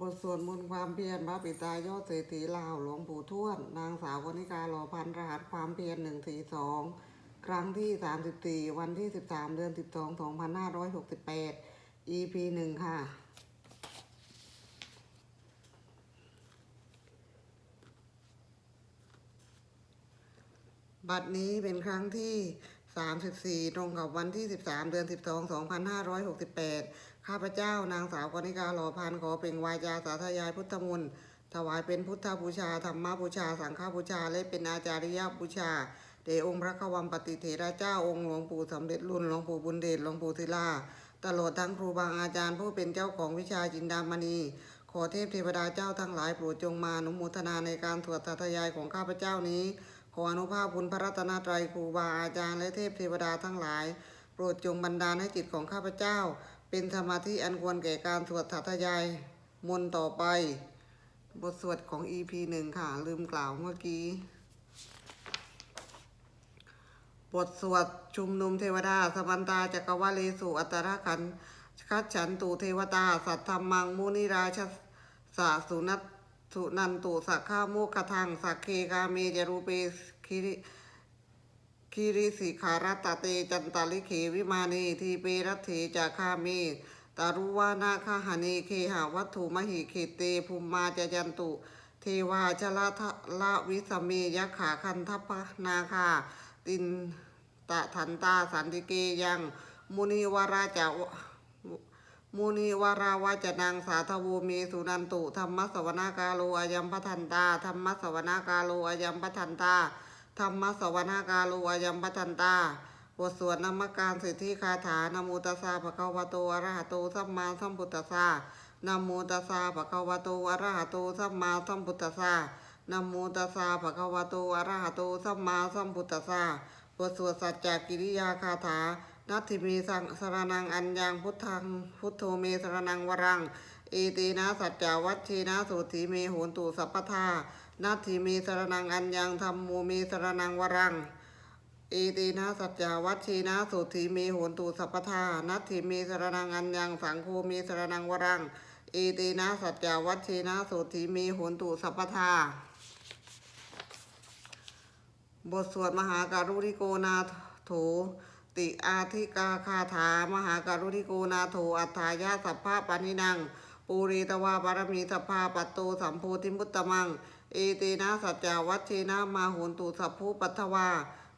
บทสวดมนต์ความเพียรพระปิตายอดเศรษฐีลาวหลวงปู่ทวดนางสาวกนิกาหล่อพันรหัสความเพียรหนึ่งสี่สองครั้งที่สามสิบสี่วันที่สิบสามเดือนสิบสองสองพันห้าร้อยหกสิบแปด EP หนึ่งค่ะ บัดนี้เป็นครั้งที่ 34 ตรงกับวันที่ 13 เดือน 12 2568 ข้าพเจ้านางสาวกนิกาหล่อพันขอเป็นวายาสาธยายพุทธมนต์ถวายเป็นพุทธบูชาธรรมบูชา สังฆบูชา และเป็นอาจาริยบูชาเดชองค์พระขวัมปฏิเถระเจ้าองค์หลวงปู่สำเร็จรุ่นหลวงปู่บุญเดชหลวงปู่ศิลา ตลอดทั้งครูบาอาจารย์ผู้เป็นเจ้าของวิชาจินดามณี ขอเทพเทวดาเจ้าทั้งหลายโปรดจงมาอนุโมทนาในการสวดสาธยายของข้าพเจ้านี้ ขออนุภาพบุญพระรัตนตรัยครูบาอาจารย์และเทพเทวดาทั้งหลาย โปรดจงบันดาลให้จิตของข้าพเจ้า เป็นสมาธิอันควรแก่การสวดสาธยายมนต์ต่อไป บทสวดของ EP หนึ่งค่ะ ลืมกล่าวเมื่อกี้ บทสวดชุมนุมเทวดาสมันตาจักรวาเลสุอัตตรขันคัจฉันตุเทวตา สัทธรรมังมุนิราชสะสุนัตสุนันตุสักข้าโมกขทังสักเคกาเมจรูเปคิริ คิริสิขารตเตจันตาลิเขวิมานีทีเปรัตเถจาคามีตารุวานาคาหานีเคหาวัตถุมหิเขเตภูมิมาจยันตุ เทวาชละทะละวิสเมยขาคันทพนาคา ตินตะทันตาสันติเกยังมุนิวราจามุนิวาราวาจนังสาธวูเมสุนันตุธรรมสวนากาโลอายัมปทันตาธรรมสวนากาโลอายัมปทันตา ธรรมสวนากาโลอายัมปทันตาบทสวดนามการสิทธิคาถานโมตัสสะภะคะวะโตอะระหะโตสัมมาสัมพุทธัสสะนะโมตัสสะภะคะวะโตอะระหะโตสัมมาสัมพุทธัสสะนะโมตัสสะภะคะวะโตอะระหะโตสัมมาสัมพุทธัสสะบทสวดสัจจกิริยาคาถา นัตถิเมสังสรนังอัญญังพุทธังพุทโธเมสรนังวรังเอตีนะสัจจาวัชชีนะสุถีเมโหนตุสัพพทา นัตถิเมสรนังอัญญังธรรมมเมสรนังวรังเอตีนะสัจจาวัชชีนะสุถีเมโหนตุสัพพทานัตถิเมสรนังอัญญังสังโฆเมสรนังวรังเอตีนะสัจจาวัชชีนะสุถีเมโหนตุสัพพทาบทสวดมหาการุริโกนาโถติอาธิกาคาถามหาการุริโกนาโถอัฏฐายาสัพพะปานินัง ปูริตวาบารมีสัพพาปัตโตสัมโพธิมุตตมัง เอเตนะสัจจาวัชเชนะมาโหนตุสัพพุปัทวา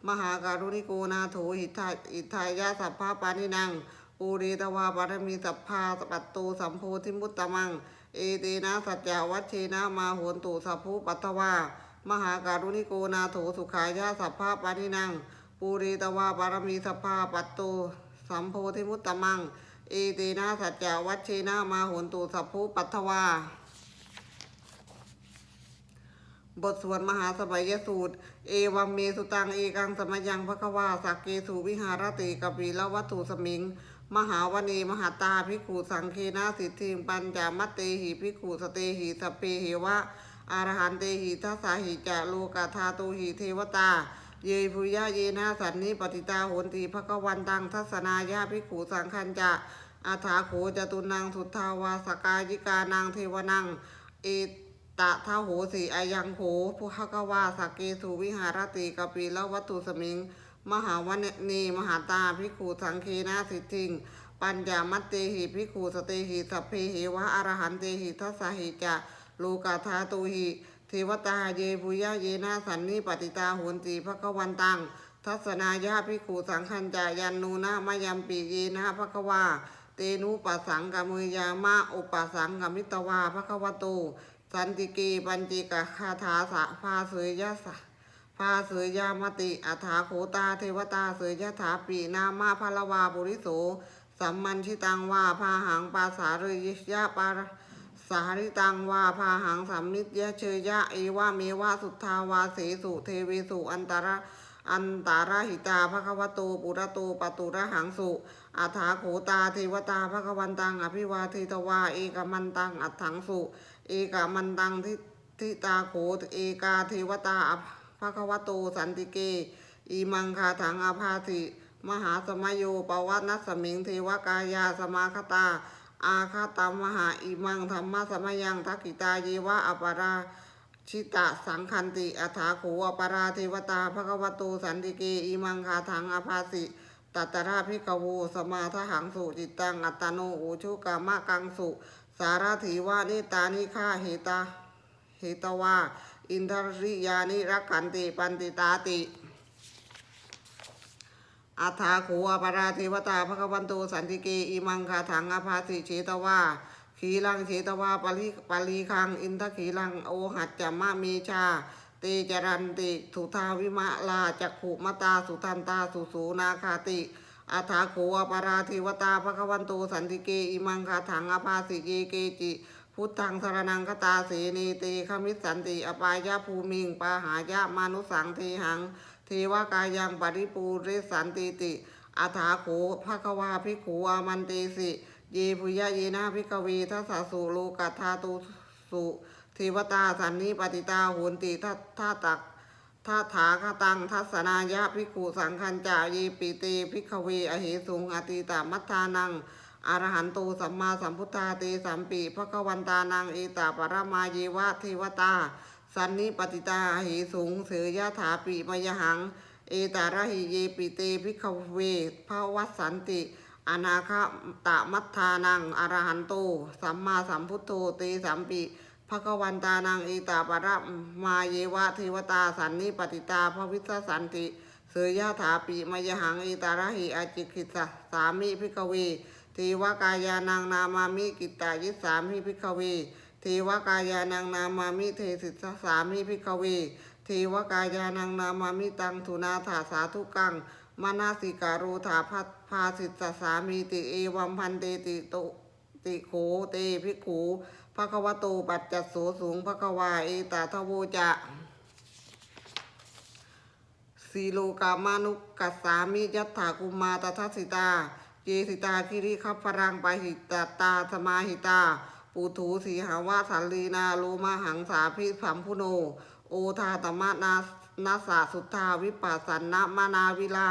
มหาการุณิโกนาโถหิทาอิทายาสัพพะปานินังปูริตวาบารมีสัพพาปัตโตสัมโพธิมุตตมัง เอเตนะสัจจาวัชเชนะมาโหนตุสัพพุปัทวา มหาการุณิโกนาโถสุขายาสัพพะปานินังปูริตวาบารมีสัพพาปัตโตสัมโพธิมุตตมัง เอเตนะสัจจาวัชเชนะมาโหนตุสัพพุปัทวา บทสวดมหาสมัยสูตร เอวัมเมสุตังเอกังสมยังพระควาสักเกสุวิหารติกปีละวัตถุสมิง มหาวณีมหาตาภิกขุสังเคนะสิทธิงปัญจามัตเตหิภิกขุสเตหิสเปหิวะอารหันเตหิทัสสาหิจะโลกาธาตุหิเทวตา เยภูยะเยนะสันนิปติตาโหนติภควันตังทัศนายาภิกขุสังคัญจะอาถาโขจตุนังสุทธาวาสกายิกานางเทวนังเอ ตะทาโหสีอายังโหภุหกวาสักเกสุวิหารติกปีละวัตถุสมิง มหาวันนีมหาตาภิขุสังเคนะสิทิง ปัญญามัตเตหิภิขุสเตหิสัพเพหิวะอรหันเตหิทัสสหิจะโลกาธาตุหิเทวตาเยบุยะเยนะสันนิปติตาโหนตีภควันตัง ทัศนายาภิขุสังคัญจายันนูนะมยัมปีเยนะภควาเตนุปัสสังกามยามะอุปัสสังกามิตวาภควโต สันติกีปัญจิกะคาถาสะพาเสยยะสะพาเสยยามติอัฏฐาโขตาเทวตาเสยยะถาปีนามาพลวาปุริโสสัมมันชิตังวาพาหังปาสาริยะปาสาริตังวาพาหังสัมนิตยะเชยยะเอวาเมวะสุทธาวาเสสุเทเวสุอันตระอันตาราหิตาภควโตปุระโตปตุระหังสุอัฏฐาโขตาเทวตาภควันตังอภิวาเทตวาเอกมันตังอัฏฐังสุ เอกามันตังทิทิตาโขเอกาเทวตาอภควโตสันติเก อีมังคาถังอาภาธิมหาสมโยปวัตนัสมิงเทวกายาสมาคตา อาคาตมหาอิมังธรรมะสมยังทักิตาเยวะอปาราชิตะสังคันติอัฐาโขอปาราเทวตาภควโตสันติเกอิมังคาทังอาภาสิตัตตราภิกขโวสมาทหังสุจิตตังอัตโนอุชุกามะกังสุ สารถีวานิตานิฆาเหตาเหตวาอินทริยานิรักขันติปันติตาติอัฏฐาโขอปาราเทวตาภควันโตสันติเกอิมังคาถังอภาสิเชตวาขีลังเชตวาปริปาลีคัง อินทขีลังโอหัตจจมะเมชาเตจรันติ สุทาวิมะลาจักขุมตาสุทันตาสุสูนาคาติ อัฏฐาโขอปาราเทวตาภควันโตสันติเกอิมังคาถังอภาสิเยเกจิพุทธังสรนังคตาเสนีเตขมิสันติอปายาภูมิงปาหายะมานุสังเทหัง เทวกายังปริปูริสันติติอาถาโขภะควาภิกขุอามันเตสิเยพุยะเยนะภิกวีทัสสุโลกัตถาตุสุเทวตาสันนิปติตาโหนติทัตถาตัก ทัถาคตังทัศนายะภิกุสังคัญจาเยปิเตภิกเวอเหสุงอติตามัทธานังอรหันโตสัมมาสัมพุทธาเตสัมปิภะคะวันตานังเอตาปรมาเยวะเทวตา สันนิปติตาหิสุงเสยยะถาปิมยหัง เอตาระหิเยปิเตภิกเวภาวัสสันติ อนาคตะมัทธานังอรหันโตสัมมาสัมพุทโธเตสัมปิ ภะคะวันตานังเอตาปรมาเยวะเทวตาสันนิปติตาภวิสสันติเสยยะถาปิมยหังเอตาระหิอาจิกิสสสามิภิกเวเทวกายานังนามามิกิตายิสามิภิกเวเทวกายานังนามามิเทสิสสามิภิกเวเทวกายานังนามามิตังทุนาถาสาธุกังมนาสิการุถาพัทพาสิสสามีติเอวัมพันเตติโตติโขเตภิขู กขูภควโตปัจจัสโสสูงภควาเอตาทโวจะสีโลกามานุกัสสามิยัตถากุมาตทัสสิตา เจสิตาคิริคัพพรังไปหิตาตาสมาหิตาปุถูสีหาวาสันลีนาโลมาหังสาพิสัมพุโน โอทาตมะนานาสาสุทธาวิปัสสันนะมานาวิลา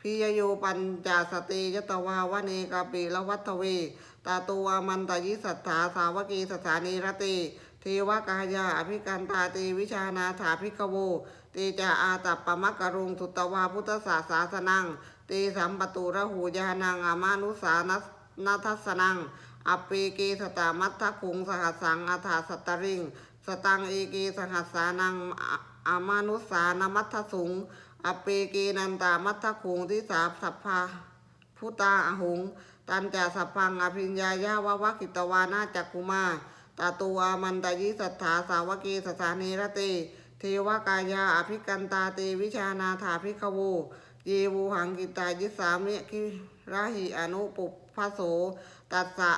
พิยโยปัญจาสเตยตวาวเนกาปิละวัตเว ตาตัวมันตยิสัทธาสาวกีสถานีรติเทวกายาอภิกันตาเตวิชานาถาภิกโวเตจาอาตัปปมะกรุงสุตวาพุทธศาสาสนังเตสัมปตุระหูยานังอามานุสานัสนาทัสนังอปเปเกสตามัทธคุงสหัสังอาถาสตริง สตังเอเกสหัสสานังอามานุสานมัทธสุงอปเปเกนันตามัทธคุงที่สาสัพพาพุตาอหุง ตันจาสัพพังอภิญญายาววะกิตวานาจักกุมาตาตัวมันตยิสัทธาสาวกีสถานีรติเทวกายาอภิกันตาเตวิชานาถาภิกขวูเยวูหังกิตายิสามิคิราหิอนุปุพโสตัสสะ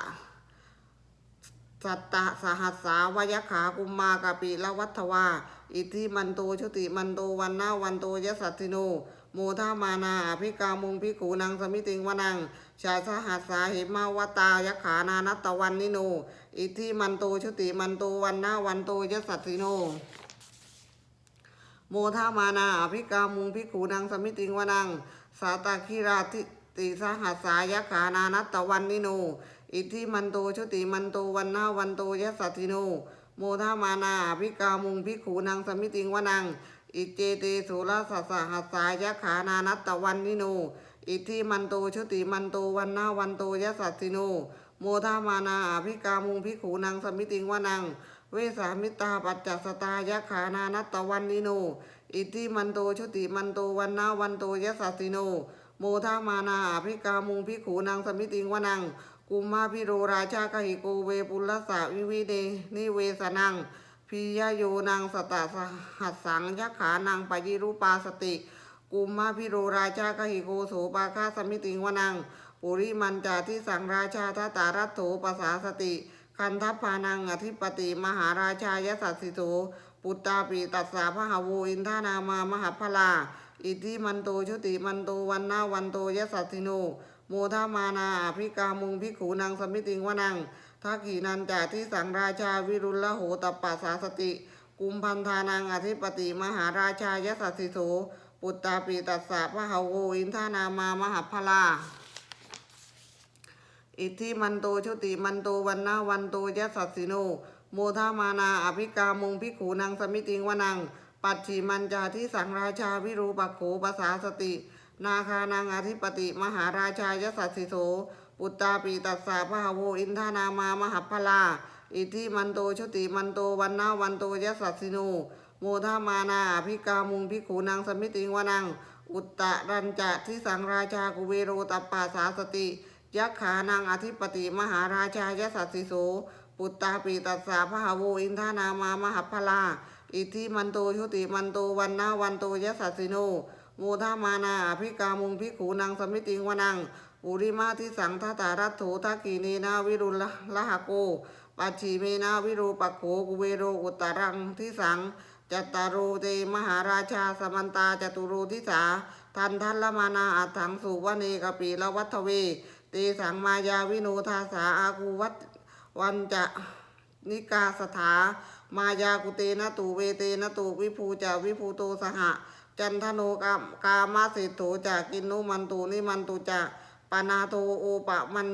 สัตตะสหัสสาวยขากุมมากะปิละวัฏวา อิทิมันโตชุติมันโตวันนาวันโตยสัตติโน มทามานาอภิกามุงพิขูนังสมิติงวนัง ชาสหัสสาหิมาวตายขานานัตวันนิโน อิทิมันโตชุติมันโตวันนาวันโตยสัตติโนโมทามานาอภิกามุงพิขูนังสมิติงวนัง สาตาคิราติติสหัสสายขานานัตวันนิโน อิทิมันโตชุติมันโตวันนาวันโตยสัตติโน โมทามานาอภิกามุงพิขูนังสมิติงวนัง อิเจเตสุรสัสสหัสสายะขานานัตตวันนิโน อิทิมันโตชุติมันโตวันนาวันโตยะสัตติโน โมทามานาอภิกามุงพิขูนังสมิติงวนัง เวสามิตาปัจจสตายะขานานัตตวันนิโน อิทิมันโตชุติมันโตวันนาวันโตยะสัสติโน โมทามานาอภิกามุงพิขูนังสมิติงวนัง กุมมาพิโรราชากหิโกเวปุลสะวิวิเดนิเวสนัง พิยโยนังสตสหัสสังยขานังปยิรูปาสติ กุมมาพิโรราชากหิโกโสปาคาสมิติงวนังปุริมันจาที่สังราชาทตารัตโถปสาสติ คันทัพพานังอธิปติ มหาราชายสัสสิโถปุตตาปีตัสสาพหาวูอินทานามามหาพลาอิทิมันโตชุติมันโตวันนาวันโตยสัสสิโน โมทามานาอภิกามุงพิขูนังสมิติงวนังทักขีนันจาที่สังราชาวิรุลละโหตปัสสาสติ กุมพันธานังอธิปติมหาราชายสัสสิโสปุตตาปีตัสสะพะหาโวอินทานามามหาพลาอิทธิมันโตชุติมันโตวันนาวันโตยสัสสิโน โมทามานาอภิกามุงพิขูนางสมิติงวนัง ปัจฉิมันจาที่สังราชาวิรูปัโขภาษาสติ นาคานางอธิปติมหาราชายสัสสิโสปุตตาปีตัสสาพหาโวอินทานามามหาพลา อิทธิมันโตชติมันโตวันนาวันโตยสัสสิโนโมทามานาภิกามุงพิกขูนางสมิติงวนัง อุตตรัญจะที่สังราชากุเวโรตัปปาสาสติยักขานางอธิปติมหาราชายสัสสิโสปุตตาปีตัสสาพหาโวอินทานามามหาพลา อิทธิมันโตชติมันโตวันนาวันโตยสัสสิโน มทามานาอภิกามุงพิกขูนางสมิติงวนัง อุริมาทิสังทตารัตโถทักกีเนนาวิรุลละหะโกปัจฉิเมนาวิรูปโขกุเวโรอุตตรังทิสังจัตตารโรเตมหาราชาสมันตาจตุโรทิสาทันทัละมานาอัฏฐังสุวเนกปีละวัฒเวเตสังมายาวิโนทาสาอาคูวัตวันจะนิกาสถามายากุเตนะตุเวเตนะตุวิภูจะวิภูโตสหะ จันทโนกามกามาเสโถจะกินนุมันตุนิมันตุจะปานาโตโอปะมัน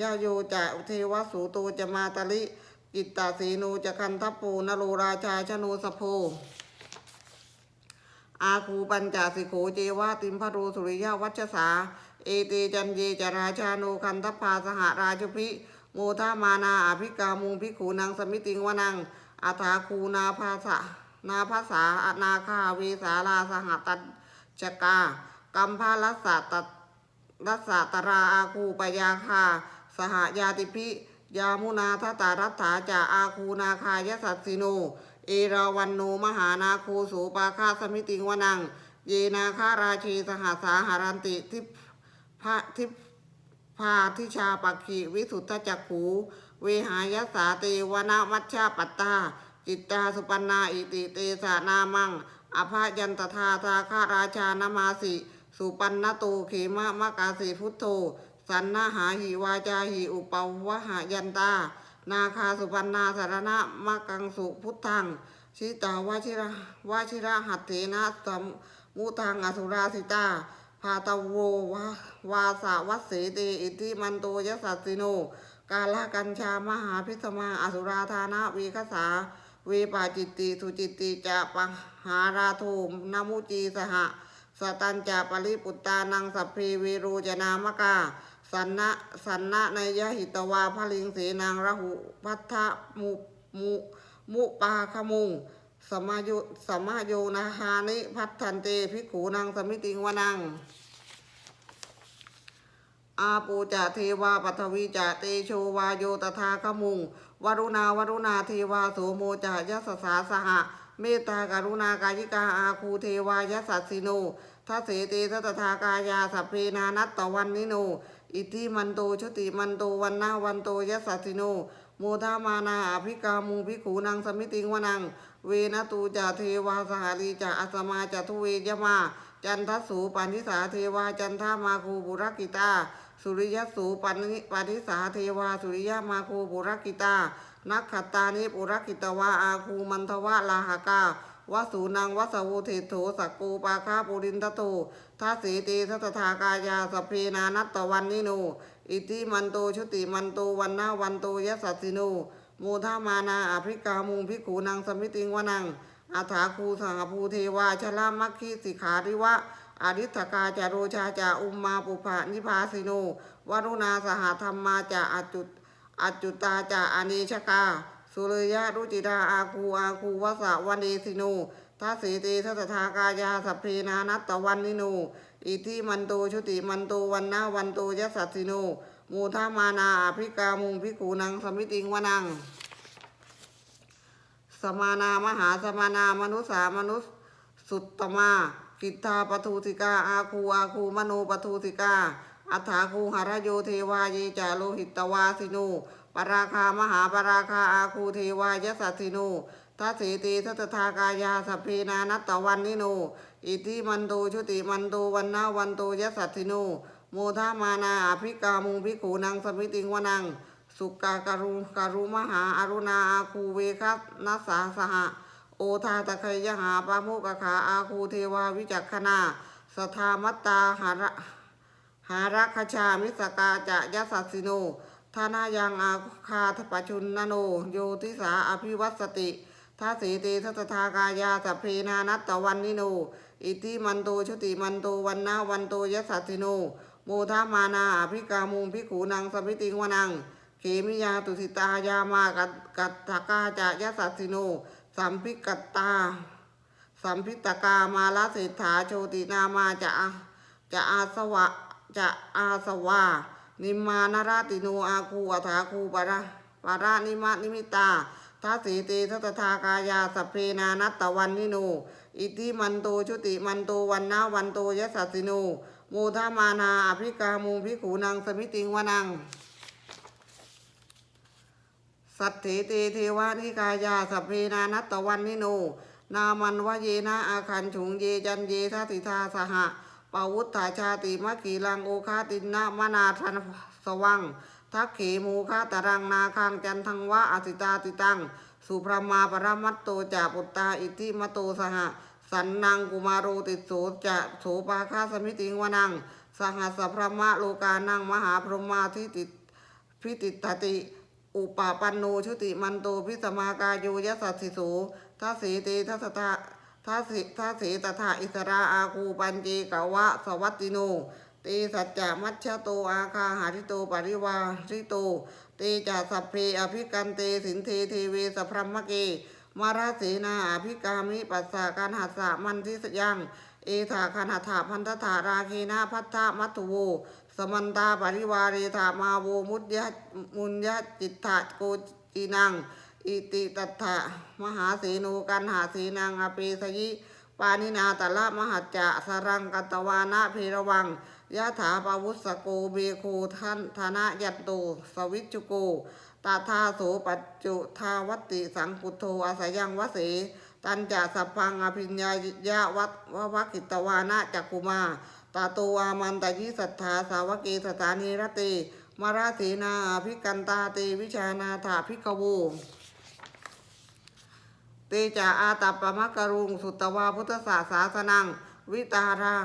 ยโยจะเทวสูโตจะมาตลิกิตตาสีนูจะคันทัพปูนโรราชาชนูสโพอาคูปัญจสิโขเจวาติมพรูสุริยวัชสา เอเตจันเยจราชาโนคันทพาสหราชพิโมทามานาอภิกามุงพิขูนางสมิติงวนังอาถาคูนาภาษะ นาภาษาอนาคาเวสาลาสหตัจจกากัมพาลัสสะตรัสสะตราอาคูปยาคา สหยาติพิยามุนาทตารัตถาจาอาคูนาคายสัสสิโน เอราวันโนมหานาคูสูปาคาสมิติงวนัง เยนาคาราชีสหสาหารันติทิพะทิพาทิชาปักขีวิสุทธจักขูเวหายสาเตวนามัชชาปัตตา จิตตาสุปันนาอิติเตสานามังอภายันตทาทาคาราชานามาสิสุปันนโตเขมะมะกาสิพุทโธ สันนาหาหิวาจาหิอุปวะหายันตา นาคาสุปันนาสารณะมะกังสุพุทธังชิตาวาชิระวาชิระหัตเถนะสัมมุทังอสุราสิตาพาตาโววาวาสาวัสเสเตอิติมันโตยสัสสิโน กาลกัญชามหาพิสมาอสุราธานะวีคสา วิปาจิตติสุจิตติจะปังหาราโทมนมุจีสหสตันจะปริปุตตานังสัพพเวโรจนามกาสันนะสันนะในยะหิตวาพลิงเสนางระหุพัทธมุมุมุปาคมุงสมาโยสมาโยนาหานิพัฒทันเตภิกขูนางสมิติงวนังอาปูจะเทวาปัทวีจะเตโชวาโยตถาคมุง วรุณาวรุณาเทวาโสโมจะยัสสาสหะ เมตตากรุณากายิกาอาคูเทวายัสสิโนทัสเสเตทัตถากายาสัพเพนานัตตวันนิโน อิทธิมันโตชุติมันโตวันนาวันโตยัสสิโน โมทามานาอภิกามูภิขูนางสมิติงวนัง เวนตูจะเทวาสหารีจะอัสมาจะทุเวยมา จันทสูปันิสาเทวาจันทามาคูบุรกิตา สุริยสูปันิปานิสาเทวา สุริยมาคูบุรกิตา นักขัตตานิปุรกิตวาอาคูมันทวะลาหกาวสูนังวสวุเทโถสักกูปาคาปุรินทโตทัสสีตีทัตถากายาสพเพนานัตตวันนิโน อิติมันโตชุติมันโตวันนาวันโตยสัสสิโนโมทามานาอภิกามุงพิขูนางสมิติงวนังอาถาคูสหภูเทวาชลามัคคีสิขาริวะ อริธกาจาโรชาจาอุมมาปุภานิพาสิโนวรุณาสหธรรมาจาอจุตอจุตาจาอเนชกา สุริยะรุจิดาอาคูอาคูวสะวันเดสิโนทัสสีเตทัสทากายาสัพเพนานัตตวันนิโนอิทิมันโตชุติมันโตวันนาวันโตยสัสสิโนโมทามานาอภิกามุงพิขูนังสมิติงวนัง สมานามหาสมานามนุสามนุสสุตตมา กิตตาปทุติกาอาคูอาคูมโนปทุติกา อัฏฐาคูหรโยเทวาเยจาโลหิตตวาสิโนปราคามหาปราคาอาคูเทวายสัสสิโนทัสีตีทัตถากายาสัพเพนานัตตวันนิโน อิทิมันโตชุติมันโตวันนาวันโตยสัสสิโน โมทามานาอภิกามุงภิขูนางสมิติงวนัง สุกาการุการุมหาอารุณาอาคูเวคัสนัสสาสหะ ทาตะไคยหาปาโมกขาอาคูเทวาวิจักขณาสทามัตตาหาระหารักขชามิสกาจะยสสสสิโนทานายังอาคาทปชุนนโน โยทิสาอภิวัตสติทัสสีเตทัสทากายาสัพเพนานัตตวันนิโน อิติมันโตชุติมันโตวันนาวันโตยสสสสิโน โมทามานาอภิกามุงพิขูนังสมิติงวนัง เขมิยาตุสิตายามากัตกัตถกาจะยสสสสิโน สัมพิกตตา สัมพิตกามาลเศรษฐาโชตินามาจะจะอาสวะจะอาสวานิมานราติโนอาคูอัฐาคูปะระปะระนิมะนิมิตาทัสสีเตทัตถากายาสัพเพนานัตตวันนิโน อิติมันโตชุติมันโตวันนาวันโตยสสสสิโนโมทามานาอภิกามุงพิขูนังสมิติงวนัง สัตถเตเทวานิกายาสัพเพนานัตตวันนิโน นามันวะเยนะอาคันฉุงเยจันเยทัติทาสหะปาวุฒาชาติมะขีลังโอคาตินนะมนาทันสวัง ทักเขมูคาตรังนาคังจันทังวะอสิตาติตัง สุพรมาปรมัตโตจาปุตตาอิทิมโตสหะ สันนังกุมารโรติโสจะโสปาคาสมิติงวนัง สหัสพรมะโลกานังมหาพรหมาทิติพิติตติ อุปปันโนชุติมันโตพิสมากายโยยสัสสิโสทัสสีเตทัสตะทัสสิทัสสีตถาอิสราอาคูปัญเจกวะสวัตติโนเตสัจจะมัชฌะโตอาคาหาริโตปริวาริโตเตจะสัพเพอภิกันเตสินเทเทเวสพรหมเก มาราเสนาอภิกามิปัสสะการหัสสะมันทิสยัง เอถาคันหถาพันธถาราคีนาพัทธมัตถุโว สมันตาปริวาเรธามาโวมุตยะมุญยะจิตถะโกจีนัง อิติตัตถะมหาเสนูกันหาเสนังอเปสยิปานินาตละมหัจจะสรังกัตวานะเพรวังยะถาปวุสโกเบโคทันธนะยัตโตสวิจจุโกตาทาโสปัจจุทาวัติสังปุโทอาศัยังวเส ตันจะสัพพังอภิญญายะวัตววักิตวานะจักกุมา ตาโตอามันตยิสัทธาสาวเกสถานีรติมาราเสนาภิกันตาเตวิชานาถาภิกขโวเตจาอาตาปมะกรุงสุตวาพุทธศาสาสนัง วิตารา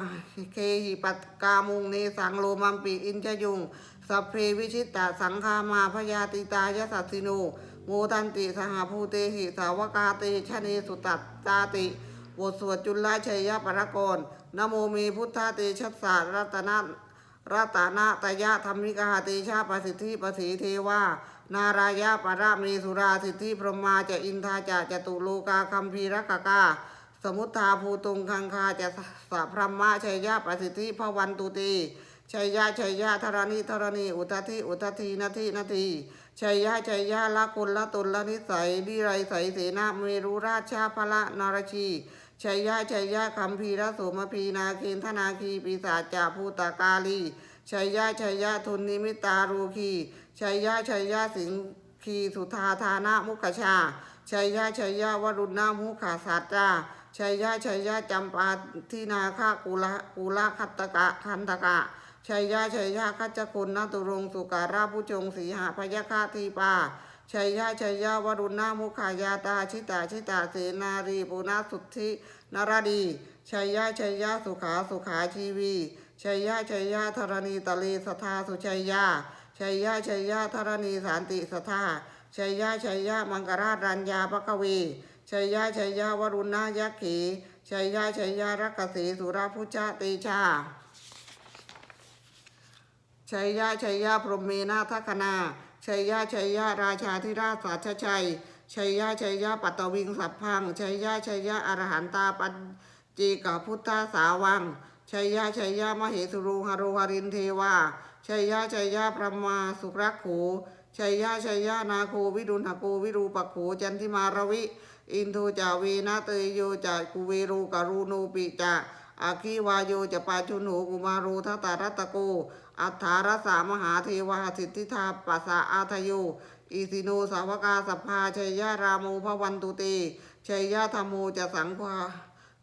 เคหิปัตกามุงเนสังโลมัมปีอินชยุงสัพเพวิชิตตสังคามาพยาติตายสัสสิโนโมทันติสหภูเตหิสาวกาเตชะเนสุตัตตาติบทสวดจุลชัยยปรกรนโมเมพุทธาเตชัสสะรัตนะรัตนาตยะธรรมิกาเตชาปสิทธิปสีเทวานารายะปรามีสุราสิทธิพรหมาจะอินทาจะจตุโลกาคัมภีรกกาสมุทธาภูตุงคังคาจะสัพพรหมะชัยยะปสิทธิพวันตุตีชัยยะชัยยะธรณีธรณี อุทธิอุทธินาทีนาทีชัยยะชัยยะละกุลละตุลละนิสัยดิไรใสเสนาเมรุราชาพละนารชี ชัยยะชัยยะคัมภีรโสมพีนาเคนธนาคีปีศาจจาภูตากาลีชัยยะชัยยะทุนนิมิตารูคีชัยยะชัยยะสิงคีสุธาธานะมุขชาชัยยะชัยยะวรุณนามุขาสัจจาชัยยะชัยยะจำปาทินาคากุละกุละคัตตกะคันตกะชัยยะชัยยะคัจจคุณนาตุรงสุการาผู้จงสีหาพยาคาทีปา ชัยยะชัยยะวรุณนามุขายาตาชิตาชิตาเสนารีปุณสุทธินารดีชัยยะชัยยะสุขาสุขาชีวีชัยยะชัยยะธรณีตะลีสทาสุชัยยะชัยยะชัยยะธรณีสันติสทาชัยยะชัยยะมังกราชรัญญาปะกวีชัยยะชัยยะวรุณนายักขีชัยยะชัยยะรักษีสุราพุชาตีชาชัยยะชัยยะพรหมีนาทคณา ชัยยะชัยยะราชาธิราชสัชชัยชัยยะชัยยะปัตตวิงสัพพังชัยยะชัยยะอรหันตาปัญจีกพุทธสาวังชัยยะชัยยะมเหสุรุหโรหรินเทวาชัยยะชัยยะพระมาสุรักขูชัยยะชัยยะนาโควิดุณหโกวิรูปโขจันทิมารวิ อินโทจาวีนาเตยโยจากุเวรูกรูนูปิจา อาคีวายโยจะปาชุนโหกุมารูทัตตารัตโก อัฏฐารสามหาเทวาสิทธิธาปัสสะอาทโยอิสิโนสาวกาสัพพาชัยยะรามูพวันตุเตชัยยะธรรมโมจะสังฆา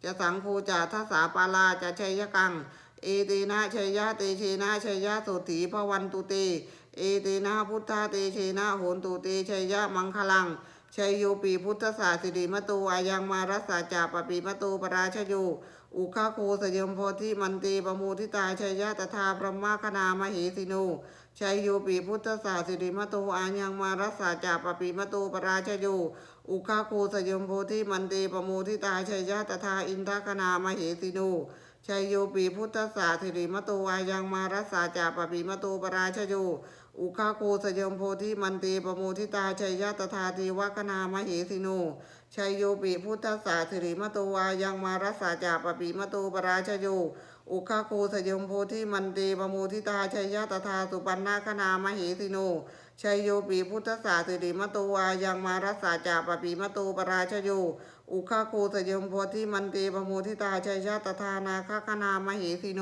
จะสังโฆจะทัสสาปาลาจะชัยยกัง เอเตนะชัยยะเตเชนะชัยยะโสถีพวันตุเต เอเตนะพุทธาเตเชนะโหนตุเตชัยยะมังคลังชัยโยปีพุทธศาสิริมตูอายังมารัสสาจาปปีมตูปราชโย อุคาโคสยมโพธิมันตีปมูทิตาชัยยะตถาพระมาคณามหิสินูชัยโยปีพุทธศาสิริมโตอายังมารัสสาจาปปีมโตปราชโยอุคาโคสยมโพธิมันตีปมูทิตาชัยยะตถาอินทคณามหิสินู ชัยโยปีพุทธศาสิริมโตอายังมารัสสาจาปปีมโตปราชโยอุคาโคสยมโพธิมันตีปมูทิตาชัยยะตถาทีวคณามเหสิโนชัยโยปิพุทธศาสิริมโตวายังมารัสสาจาปปิมโตปราชโยอุคาโคสยมโพธิมันตีปมูทิตาชัยยะตถาสุปันนาคณามเหสิโนชัยโยปิพุทธศาสิริมโตวายังมารัสสาจาปปิมโตปราชโย อุคาโคสยมโพธิมันตีปมูทิตาชัยยะตถานาคคณามเหสิโน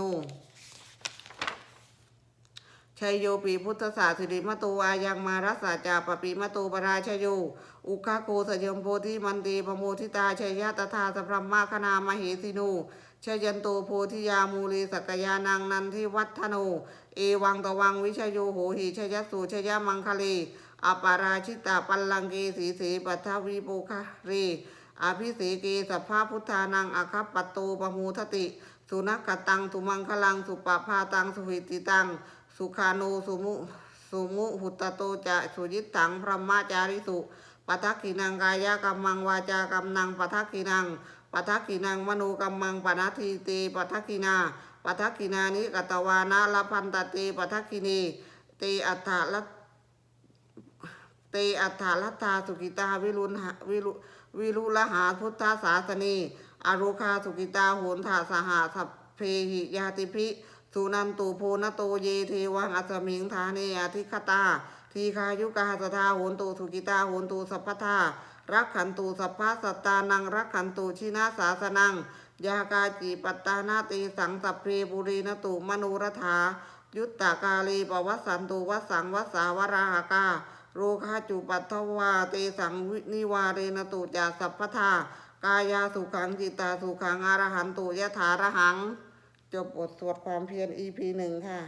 ชัยโยปีพุทธศาสิริมโตวายังมารัสาจาปปิมโตปราชโย อุคาโกสยมโพธิมันตีปโมทิตาชัยยะตถาสพรมมาคณามเหสินูชยันโตโพธิยามูลีสักยานังนันทิวัฒโน เอวังตวังวิชโยโหหิชยสูชยมังคลีอปาราชิตาปัลลังเกสีสีปัทวีโปคะเร อภิสเกสัพพะพุทธานังอคัปปตโตปมูทติ สุนักตังสุมังคลัง สุปปาตัง สุหิติตัง สุขานูสุมุสุมุหุตโตจะสุยิตถังพระมจาริสุปทักขินังกายกรรมังวาจากรรมนังปทักขินังปทักขินังมโนกรรมังปนัตทีเตปทักขินาปทักขินานิกตวานาลพันตเตปทักขินีเตอัฏฐลัตเตอัฏฐลัตตาสุกิตาวิรุณหะวิรุ วิรุลหาพุทธศาสนีอรุคาสุกิตาโหนถาสหาสัพเพหิยาติพิสุนันตุโพนโตเยเทวังอัสมิงธาเนอธิคตา ทีคายุกาสทาโหนตุสุกิตาโหนตุสัพพทารักขันตุสัพพสัตตานังรักขันตุชินาสาสนังยากาจีปัตตานาตีสังสัพเพบุรีนตุมนุรธายุตตากาลีปวัสสันตุวัสสังวัสสาวราหากา โรคาจุปัตถวาเตสังวินิวาเรนตุจาสัพพทากายาสุขังจิตตาสุขังอรหันตุยะถารหัง จบบทสวดความเพียร EP หนึ่งค่ะ